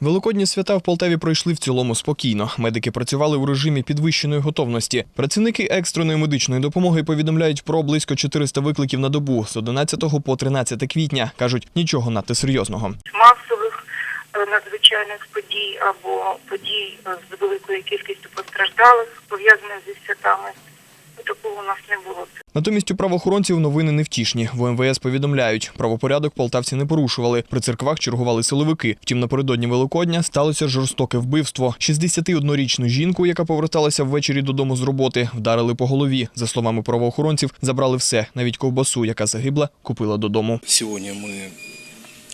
Великодні свята в Полтаві пройшли в цілому спокійно. Медики працювали у режимі підвищеної готовності. Працівники екстреної медичної допомоги повідомляють про близько 400 викликів на добу з 11 по 13 квітня. кажуть, нічого надто серйозного. масових е, надзвичайних подій або подій е, з великою кількістю постраждалих, пов'язаних зі святами. Такого у нас не було. Натомість у правоохоронців новини невтішні. В МВС повідомляють, правопорядок полтавці не порушували. При церквах чергували силовики. Втім, напередодні Великодня сталося жорстоке вбивство. 61-річну жінку, яка поверталася ввечері додому з роботи, вдарили по голові. За словами правоохоронців, забрали все, навіть ковбасу, яка загибла, купила додому. Сьогодні ми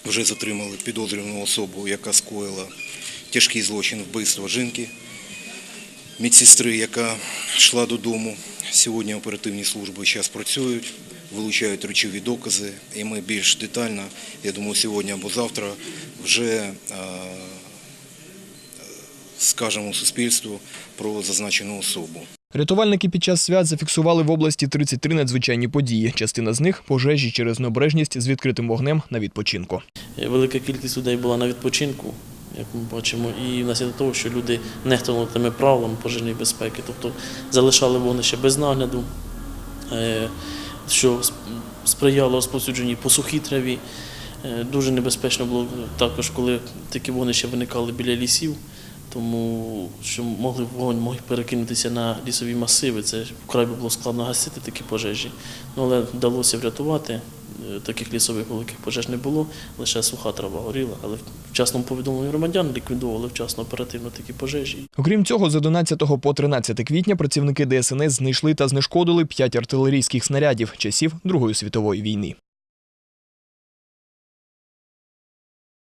вже затримали підозрювану особу, яка скоїла тяжкий злочин вбивства жінки, медсестри, яка йшла додому. Сьогодні оперативні служби зараз працюють, вилучають речові докази, і ми більш детально, я думаю, сьогодні або завтра вже е, скажемо суспільству про зазначену особу. Рятувальники під час свят зафіксували в області 33 надзвичайні події. Частина з них пожежі через необережність з відкритим вогнем на відпочинку. Велика кількість людей була на відпочинку, як ми бачимо, і внаслідок того, що люди нехтували тими правилами пожежної безпеки, тобто залишали вогнище без нагляду, е, що сприяло розповсюдженню по сухій траві. Е, Дуже небезпечно було також, коли такі вогнища виникали біля лісів, тому що могли вогонь мог перекинутися на лісові масиви. Це вкрай було складно гасити такі пожежі. Ну, але вдалося врятувати. Е, Таких лісових великих пожеж не було, лише суха трава горіла, але вчасному повідомленні громадян ліквідували вчасно оперативно такі пожежі. Окрім цього, з 11 по 13 квітня працівники ДСНС знайшли та знешкодили 5 артилерійських снарядів часів Другої світової війни.